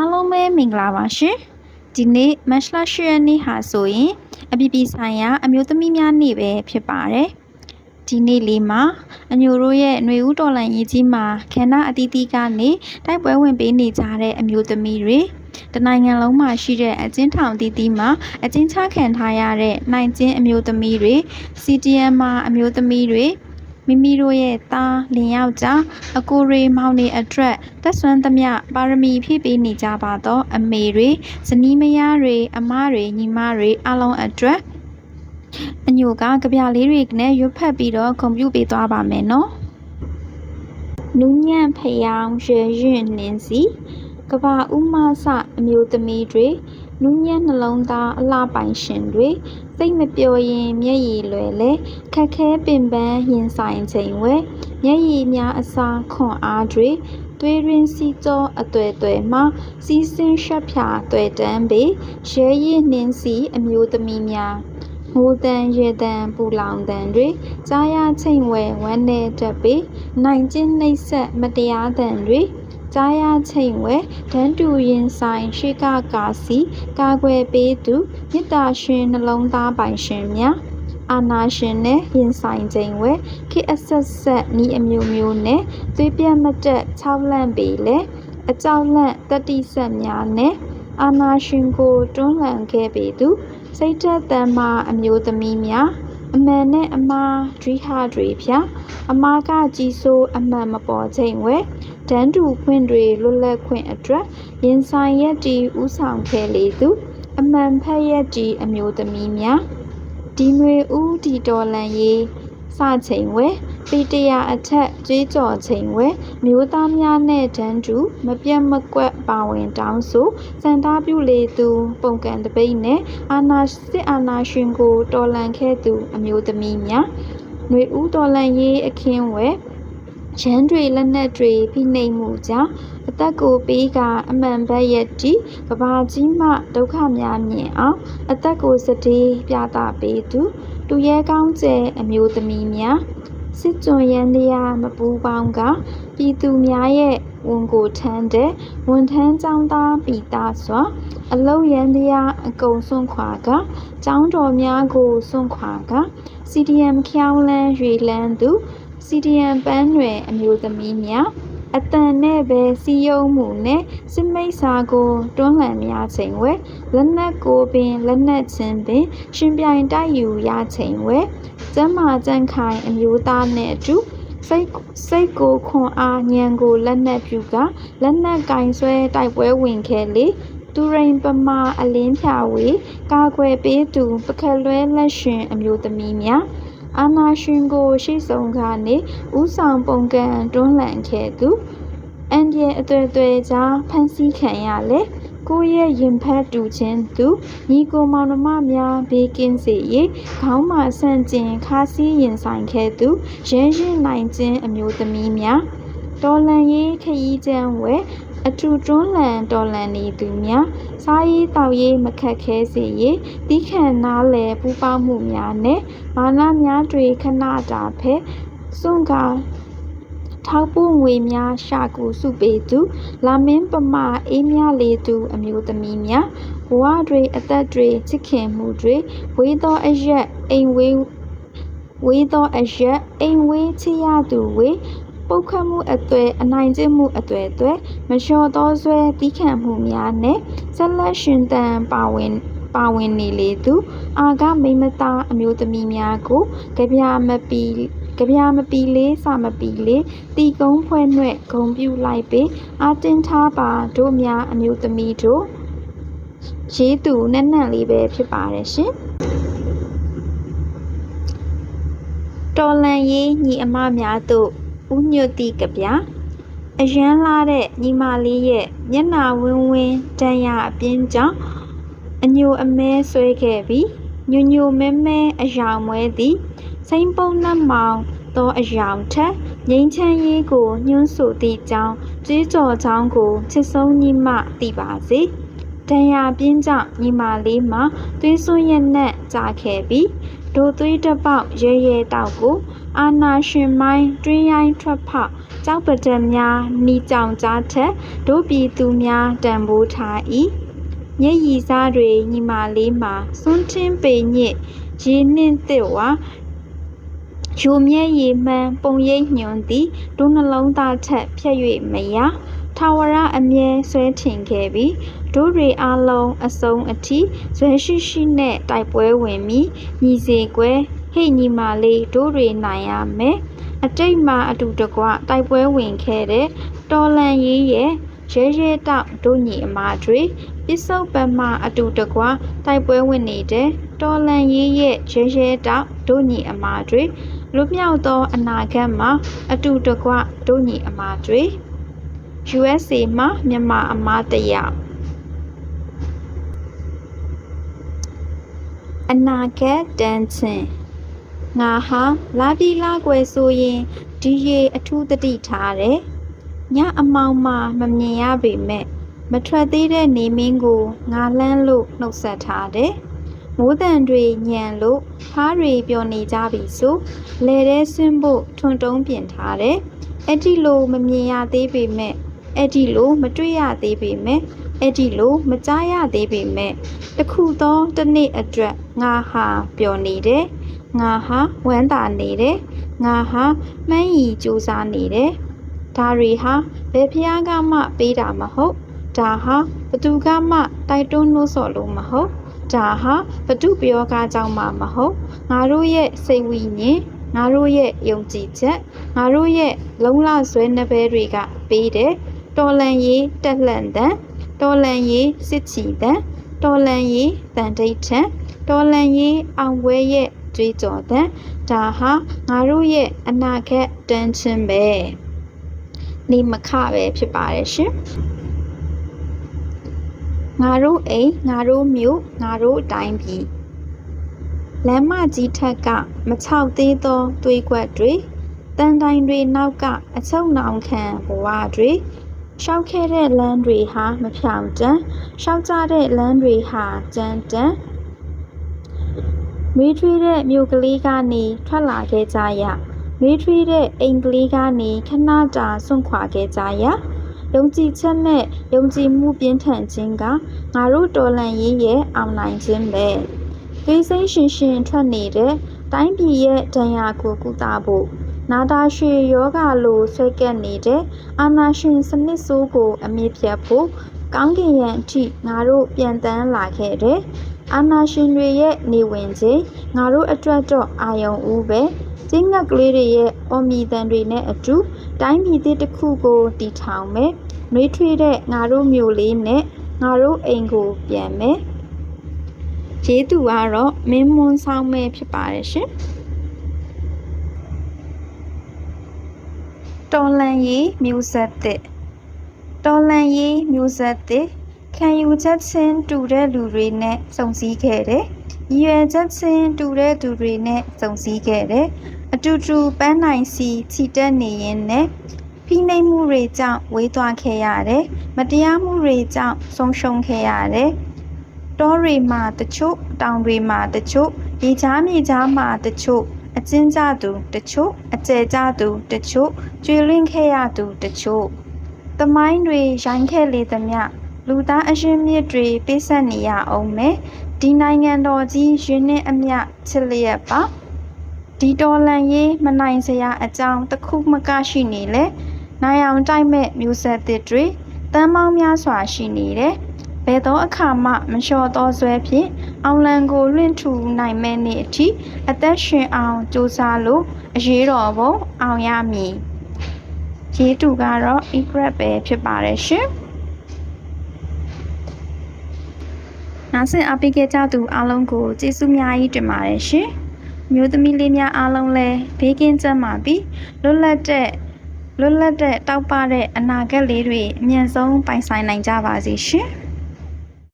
အားလုံးပဲမင်္ဂလာပါရှင်ဒီနေ့မတ်လ10ရက်နေ့ဟာဆိုရင်အပြည်ပြည်ဆိုင်ရာအမျိုးသမီးများနေ့ပဲဖြစ်ပါတယ်ဒီနေ့လေးမှာအညိုတို့ရဲ့ຫນွေဦးတော်လန်ရေးကြီးမှာခန္ဓာအသီးသီးကနေတိုက်ပွဲဝင်ပေးနေကြတဲ့အမျိုးသမီးတွေတနိုင်ငံလုံးမှာရှိတဲ့အကျဉ်းထောင်အသီးသီးမှာအကျဉ်းချခံထားရတဲ့နိုင်ကျဉ်းအမျိုးသမီးတွေ CDM မှာအမျိုးသမီးတွေ မိမိတို့ရဲ့သားလင်ယောက်ျားအကိုတွေမောင်တွေအတွက်သက်ဆွမ်းသမျှပါရမီဖြည့်ပေးနေကြပါသော အမေတွေဇနီးမယားတွေအမတွေညီမတွေအားလုံးအတွက်အညိုကကြပြလေးတွေနဲ့ရွတ်ဖတ်ပြီးတော့ဂုဏ်ပြုပေးသွားပါမယ်နော်နူးညံ့ဖယောင်ရွှေရင်နင်းစီကဘာဥမဆအမျိုးသမီးတွေ နူးညံ့နှလုံးသားအလှပိုင်ရှင်တွေ စိတ်မပျော်ရင် မျက်ရည်လွယ်လဲခက်ခဲပင်ပန်းရင်ဆိုင်ချိန်ဝဲမျက်ရည်များအစာခွန်အားတွေသွေးရင်းစီကြောအသွဲ့သွဲမှစီးစင်းရှက်ဖြာတွေ့တန်းပေရဲရည်နှင်းစီအမျိုးသမီးများငိုတန်ရေတန်ပူလောင်တန်တွေကြားရချိန်ဝဲဝမ်းနေတတ်ပေနိုင်ကျင်းနှိပ်ဆက်မတရားတန်တွေ ကြားရချိန်ဝဲဒန်းတူရင်ဆိုင်ရှိကကာစီကာကွယ်ပေးသူမေတ္တာရှင်နှလုံးသားပိုင်ရှင်များအာနာရှင်နဲ့ရင်ဆိုင်ချိန်ဝဲခေအဆက်ဆက်ဤအမျိုးမျိုးနဲ့သွေးပြတ်မတက်6လန့်ပေလေအကြောက်လန့်တတိဆက်များနဲ့အာနာရှင်ကိုတွန်းလှန်ခဲ့ပေသူစိတ်သက်တမ်းမှအမျိုးသမီးများ အမှန်နဲ့အမှားဒွိဟတွေဖြာအမားကကြီးစိုးအမှန်မပေါ်ချိန်ဝဲဒန်းတူခွင့်တွေလွတ်လပ်ခွင့်အတွက်ရင်ဆိုင်ရက်တီဥဆောင်ခဲ့လေသူအမှန်ဖက်ရက်တီအမျိုးသမီးများဒီຫນွေဦးဒီတော်လန်ရေးစချိန်ဝဲ ပေတရာအထက်ကြေးကြော်ချိန်ဝဲမျိုးသားများနဲ့တန်းတူမပြတ်မကွက်ပါဝင်တောင်းဆိုစံတားပြုလေသူ ပုံကံတပိတ်နဲ့အာနာစစ်အာနာရှင်ကိုတော်လန်ခဲ့သူ အမျိုးသမီးများຫນွေဦးတော်လန်ရေးအခင်းဝဲရန်တွေလက်နက်တွေဖိနှိပ်မှုကြောင့်အသက်ကိုပေးကအမှန်ဘက်ရက်တီကဘာကြီးမှဒုက္ခများမြင်အောင်အသက်ကိုစတေးပြတာပေးသူတူရဲကောင်းကျဲအမျိုးသမီးများ စစ်ကြွရန်တရားမပူးပေါင်းကပြည်သူများရဲ့ဝန်ကိုထမ်းတဲ့ဝန်ထမ်းចောင်းသားပြည်သားစွာ အလုရန်တရားအကုန်စွန့်ခွာကចောင်းတော်များကိုစွန့်ခွာက CDM ခေါင်းလန်းရွေလန်းသူ CDM ပန်းရွယ်အမျိုးသမီးများ အတန်နဲ့ပဲစီယုံမှုနဲ့စစ်မိတ်စာကိုတွန်းလှန်များချိန်ဝဲလက်နက်ကိုပင်လက်နက်ချင်းပင် ရှင်ပြိုင်တိုက်ယူရချိန်ဝဲကျမ်းမာကြံ့ခိုင်အမျိုးသားနဲ့အတူစိတ်စိတ်ကိုခွန်အားဉာဏ်ကိုလက်နက်ပြုကလက်နက်ကင်ဆွဲတိုက်ပွဲဝင်ခဲ့လေသူရိန်ပမာအလင်းဖြာဝေကာကွယ်ပေးသူပကလွဲလက်ရှင်အမျိုးသမီးများ အာနာရှင်ကိုရှိဆုံးကနေဥဆောင်ပုံကံတွန်းလှန်ခဲ့သူအန်ဒီရဲ့အသွဲသွဲကြားဖန်ဆီးခံရလေကိုယ့်ရဲ့ရင်ဖက်တူချင်းသူညီကိုမောင်နှမများဘေးကင်းစေရေးခေါင်းမာဆန့်ကျင်ခါးစည်းရင်ဆိုင်ခဲ့သူရဲရင်နိုင်ခြင်းအမျိုးသမီးများတော်လန်ရေးခရီးကျန်းဝဲ အထူတွန်းလှန်တော်လှန်နေသူများစားရေးတောက်ရေးမခက်ခဲစေရေးတီးခံနားလည်ပူပေါင်းမှုများနဲ့မာနများတွေခဏတာဖဲစွန့်ကားထောက်ပို့ငွေများရှာကူစုပေးသူလာမင်းပမာအေးမြလေသူအမျိုးသမီးများဘဝတွေအသက်တွေချစ်ခင်မှုတွေဝေးသောအရက်အိမ်ဝေးဝေးသောအရက်အိမ်ဝေးချရသူဝေး ပုတ်ခတ်မှုအသွဲအနိုင်ကျင့်မှုအသွဲသွဲမလျှော်သောဆွဲတီးခံမှုများနဲ့ဆက်လက်ရှင်တန်ပါဝင်ပါဝင်နေလေသူ အာကမိမသားအမျိုးသမီးများကိုကြပြမပီကြပြမပီလေးစမပီလေးတီကုန်းဖွဲနှဲ့ဂုံပြူလိုက်ပေအာတင်ထားပါတို့များအမျိုးသမီးတို့ရေးသူနက်နက်လေးပဲဖြစ်ပါတယ်ရှင်တော်လန်ရေးညီအမများတို့ ဦးညွတ်တိကဗျာအရန်လာတဲ့ညီမလေးရဲ့မျက်နာဝင်းဝင်းတန်ရအပြင်းကြောင့်အညိုအမဲဆွဲခဲ့ပြီးညိုညိုမဲမဲအယောင်မွဲသည်စိမ့်ပုံနှမောင်သောအယောင်ထက်ငိမ့်ချမ်းရေးကိုညွှန်းဆိုသည့်ကြောင်းကြေးကြော်ချောင်းကိုချစ်ဆုံးညီမသိပါစေ ဒဏ်ရာပြင်းကြောင့်ညီမလေးမှာသွေးစွန်းရနက်ကြခဲ့ပြီးဒိုသွေးတစ်ပေါက်ရဲရဲတောက်ကိုအာနာရှင်မိုင်းတွင်းရိုင်းထွက်ဖောက်ကြောက်ပဒက်များနီကြောင်ကြားထက်ဒို့ပြည်သူများတံပိုးထား၏မျက်ရည်စားတွေညီမလေးမှာစွန်းချင်းပေညစ်ရေနှင့်တစ်ဝါယူမျက်ရည်မှန်ပုံရိပ်ညွန်သည်ဒုနှလုံးသားထက်ဖြတ်၍မရထာဝရအမြဲဆွဲထင်ခဲ့ပြီး တို့တွေအလုံးအစုံအထိဇွဲရှိရှိနဲ့တိုက်ပွဲဝင်ပြီးညီစေကွဲဟိတ်ညီမလေးတို့တွေနိုင်ရမယ်အတိတ်မှာအတူတကွတိုက်ပွဲဝင်ခဲ့တဲ့တော်လန်ရေးရဲ့ရဲရဲတောက်တို့ညီအမတွေပစ္စုပန်မှာအတူတကွတိုက်ပွဲဝင်နေတဲ့တော်လန်ရေးရဲ့ရဲရဲတောက်တို့ညီအမတွေလွတ်မြောက်သောအနာဂတ်မှာအတူတကွတို့ညီအမတွေ USA မှာမြန်မာအမတယော အနာဂတ်တန်းချင်းငါဟာလာပြီးလာကွယ်ဆိုရင်ဒီရေအထူးတတိထားတယ်ညအမောင်မှမမြင်ရပေမဲ့မထွက်သေးတဲ့နေမင်းကိုငါလှမ်းလို့နှုတ်ဆက်ထားတယ်မိုးတန်တွေညံလို့ဖားတွေပျော်နေကြပြီဆိုလဲတဲ့ဆင်းဖို့ထွန်တုံးပြင်ထားတယ်အဲ့ဒီလိုမမြင်ရသေးပေမဲ့အဲ့ဒီလိုမတွေ့ရသေးပေမဲ့ အဲ့ဒီလိုမကြားရသေးပေမဲ့တခုသောတစ်နေ့အတွက်ငါဟာပျော်နေတယ်ငါဟာဝမ်းသာနေတယ်ငါဟာမှန်းရည်စူးစမ်းနေတယ်ဒါတွေဟာဘယ်ဖျားကမှပေးတာမဟုတ်ဒါဟာဘသူကမှတိုက်တွန်းလို့ဆော်လို့မဟုတ်ဒါဟာဘသူပြောကားကြောင့်မှမဟုတ်ငါတို့ရဲ့စိတ်ဝိညာဉ်ငါတို့ရဲ့ယုံကြည်ချက်ငါတို့ရဲ့လုံလဆွဲနှပဲတွေကပေးတယ်တော်လန်ရေးတက်လှန်တဲ့ တော်လန်ရေးစစ်ချီတဲ့တော်လန်ရေးတန်တိတ်ထံတော်လန်ရေးအောင်ပွဲရဲ့ကြွေးကြော်တဲ့ဒါဟာငါတို့ရဲ့အနာဂတ်တန်းချင်းပဲနေမခပဲဖြစ်ပါတယ်ရှင်ငါတို့အိမ်ငါတို့မြို့ငါတို့တိုင်းပြည်လမ်းမကြီးထက်ကမချောက်သေးသောသွေးကွက်တွေတန်တိုင်တွေနောက်က အချုံနောင်ခံဘဝတွေ ရှောက်ခဲ့တဲ့လမ်းတွေဟာမဖြောင်တန်းရှောက်ကြတဲ့လမ်းတွေဟာကြမ်းတမ်းမေးထွေးတဲ့မြို့ကလေးကနေထွက်လာခဲ့ကြရမေးထွေးတဲ့အိမ်ကလေးကနေခဏတာဆွန့်ခွာခဲ့ကြရယုံကြည်ချက်နဲ့ယုံကြည်မှုပြင်းထန်ခြင်းကငါတို့တော်လှန်ရေးရဲ့အောင်နိုင်ခြင်းပဲကိစိမ့်ရှင်ရှင်ထွက်နေတဲ့တိုင်းပြည်ရဲ့ဒဏ်ရာကိုကုသဖို့ နာတာရှည်ယောဂလိုဆွဲကပ်နေတဲ့အာနာရှင်စနစ်ဆိုးကိုအမြင့်ဖြတ်ဖို့ကောင်းကင်ယံအထိငါတို့ပြန်တန်းလာခဲ့တယ်။အာနာရှင်တွေရဲ့နေဝင်ခြင်းငါတို့အတွက်တော့အာယုံဦးပဲ။ကျင်းငက်ကလေးတွေရဲ့အော်မီတန်တွေနဲ့အတူတိုင်းပြည်တစ်ခုကိုတည်ထောင်မယ်။နှွေးထွေးတဲ့ငါတို့မျိုးလေးနဲ့ငါတို့အိမ်ကိုပြန်မယ်။ရေးသူကတော့မင်းမွန်းဆောင်မဲဖြစ်ပါတယ်ရှင်။ တော်လန်ရေးမျိုးဆက်သစ်တော်လန်ရေးမျိုးဆက်သစ်ခံယူချက်ချင်းတူတဲ့လူတွေနဲ့စုံစည်းခဲ့တယ်။ရည်ရွယ်ချက်ချင်းတူတဲ့သူတွေနဲ့စုံစည်းခဲ့တယ်။အတူတူပန်းနိုင်စီခြိတက်နေရင်နဲ့ဖိနှိပ်မှုတွေကြောင့်ဝေးသွားခဲ့ရတယ်။မတရားမှုတွေကြောင့်ဆုံးရှုံးခဲ့ရတယ်။တောတွေမှာတချို့တောင်တွေမှာတချို့ရေချားမြေချားမှာတချို့ အကျဉ်းကျသူတချို့အကျယ်ကျသူတချို့ကျွေလွင့်ခဲ့ရသူတချို့သမိုင်းတွေရိုင်းခဲ့လေသမျှလူသားအရှင်မြစ်တွေပေးဆက်နေရအောင်မယ်ဒီနိုင်ငံတော်ကြီးရင်းနှင်းအမြချစ်လျက်ပါဒီတော်လန်ရေးမနိုင်စရာအကြောင်းတစ်ခုမကရှိနေလေနိုင်အောင်တိုက်မဲ့မျိုးဆက်သစ်တွေတမ်းပေါင်းများစွာရှိနေတယ်ဘယ်သောအခါမှမလျှော်သောဆွဲဖြင့် အောင်လံကိုလွင့်ထူနိုင်မဲ့နေ့အထိအသက်ရှင်အောင်ကြိုးစားလို့အရေးတော်ပုံအောင်ရမည်ရေးသူကတော့ Egret ပဲဖြစ်ပါတယ်ရှင်နာဆင်အပိကေကြသူအားလုံးကိုကျေးဇူးများကြီးတင်ပါတယ်ရှင်မျိုးသမီးလေးများအားလုံးလည်းဘေးကင်းကြပါပြီးလွတ်လပ်တဲ့လွတ်လပ်တဲ့တောက်ပတဲ့အနာဂတ်လေးတွေအမြန်ဆုံးပိုင်ဆိုင်နိုင်ကြပါစေရှင်